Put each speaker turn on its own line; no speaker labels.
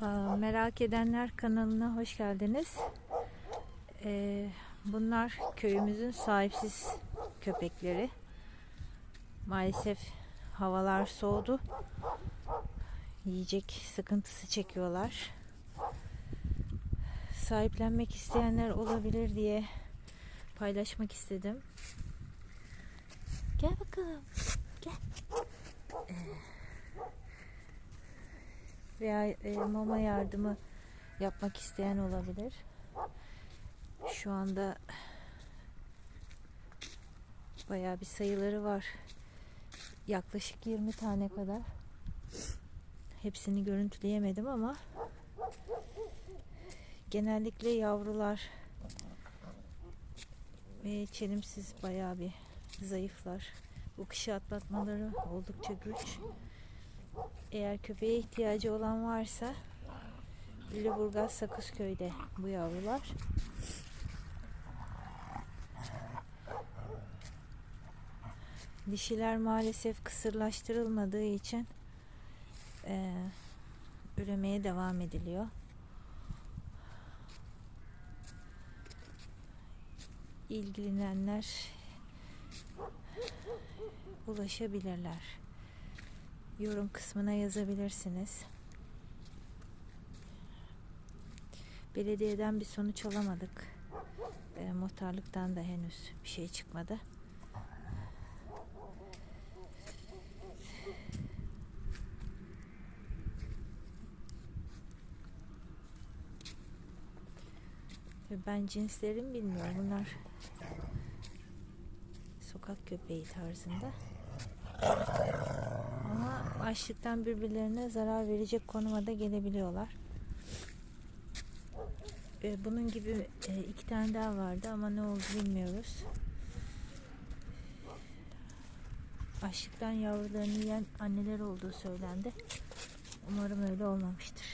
Merak edenler kanalına hoş geldiniz. Ee, bunlar köyümüzün sahipsiz köpekleri. Maalesef havalar soğudu. Yiyecek sıkıntısı çekiyorlar. Sahiplenmek isteyenler olabilir diye paylaşmak istedim. Gel bakalım. Gel. Veya e, mama yardımı yapmak isteyen olabilir. Şu anda bayağı bir sayıları var. Yaklaşık 20 tane kadar. Hepsini görüntüleyemedim ama genellikle yavrular ve çelimsiz bayağı bir zayıflar. Bu kışı atlatmaları oldukça güç. Eğer köpeğe ihtiyacı olan varsa Lüleburgaz Sakızköy'de bu yavrular. Dişiler maalesef kısırlaştırılmadığı için eee üremeye devam ediliyor. İlgilenenler ulaşabilirler yorum kısmına yazabilirsiniz. Belediyeden bir sonuç alamadık. E, muhtarlıktan da henüz bir şey çıkmadı. Ben cinslerini bilmiyorum. Bunlar sokak köpeği tarzında. Açlıktan birbirlerine zarar verecek konuma da gelebiliyorlar. Ee, Bunun gibi e, iki tane daha vardı ama ne oldu bilmiyoruz. Açlıktan yavrularını yiyen anneler olduğu söylendi. Umarım öyle olmamıştır.